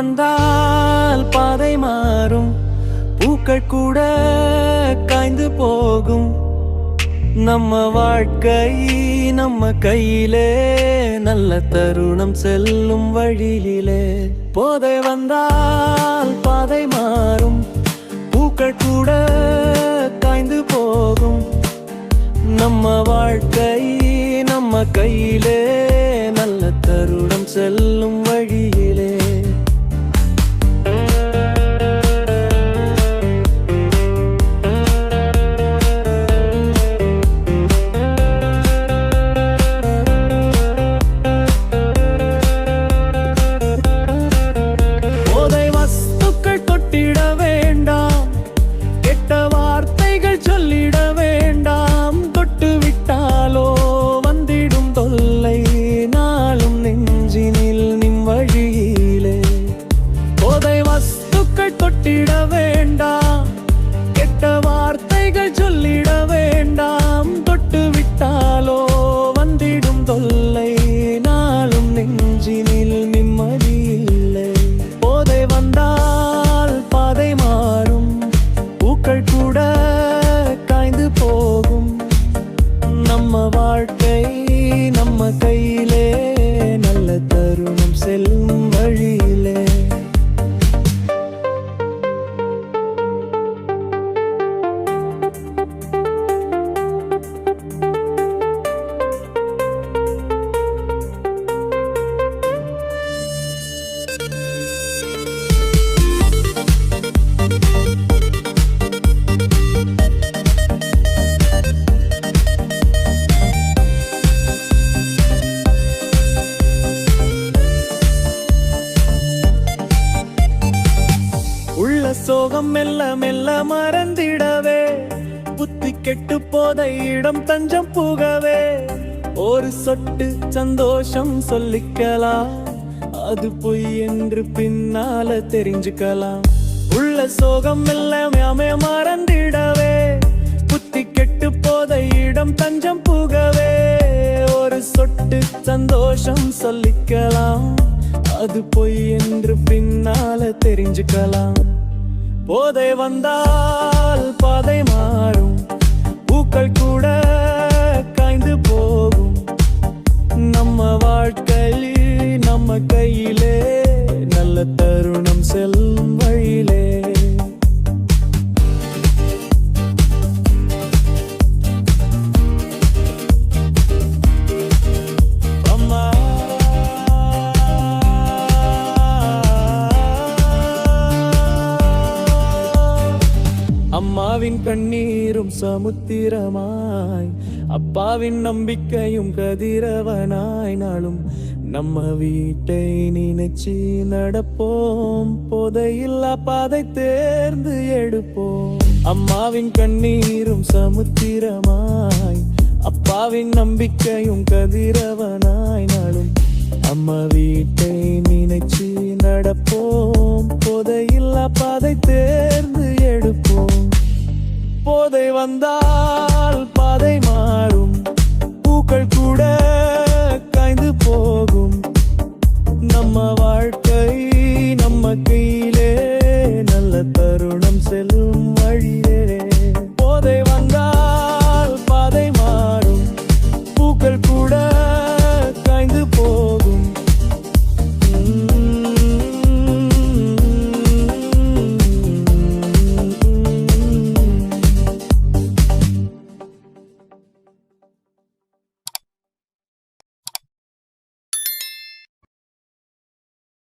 வந்தால் பாதை மாறும். பூக்கள் கூட காய்ந்து போகும். நம்ம வாழ்க்கை நம்ம கையிலே நல்ல தருணம் செல்லும் வழியிலே. போதை வந்தால் பாதை மாறும். பூக்கள் கூட காய்ந்து போகும். நம்ம வாழ்க்கை நம்ம கையிலே நல்ல தருணம் செல்லும் வஸ்துக்கள் வேண்டாம் சோகம் மெல்ல மெல்ல மறந்திடவே. புத்தி கெட்டு போத இடம் தஞ்சம் புகவே. ஒரு சொட்டு சந்தோஷம் சொல்லிக்கலாம். அது பொய் என்று பின்னால தெரிஞ்சுக்கலாம். உள்ள சோகம் எல்லாமே மறந்திடவே. புத்தி கெட்டு போத இடம் தஞ்சம் புகவே. ஒரு சொட்டு சந்தோஷம் சொல்லிக்கலாம். அது பொய் என்று பின்னால தெரிஞ்சுக்கலாம். போதை வந்தால் பாதை மாறும். பூக்கள் கூட காய்ந்து போகும். நம்ம வாழ்க்கை கண்ணீரும் சமுத்திரமாய் அப்பாவின் நம்பிக்கையும் கதிரவனாய் நாளும் நம்ம வீட்டை நினைச்சு நடப்போம். போதையில்லா பாதை தேர்ந்து எடுப்போம். அம்மாவின் கண்ணீரும் சமுத்திரமாய் அப்பாவின் நம்பிக்கையும் கதிரவனாய் நாளும் அம்மா வீட்டை நினைச்சு நடப்போம். போதையில்லா பாதை தேர் போதை வந்தால்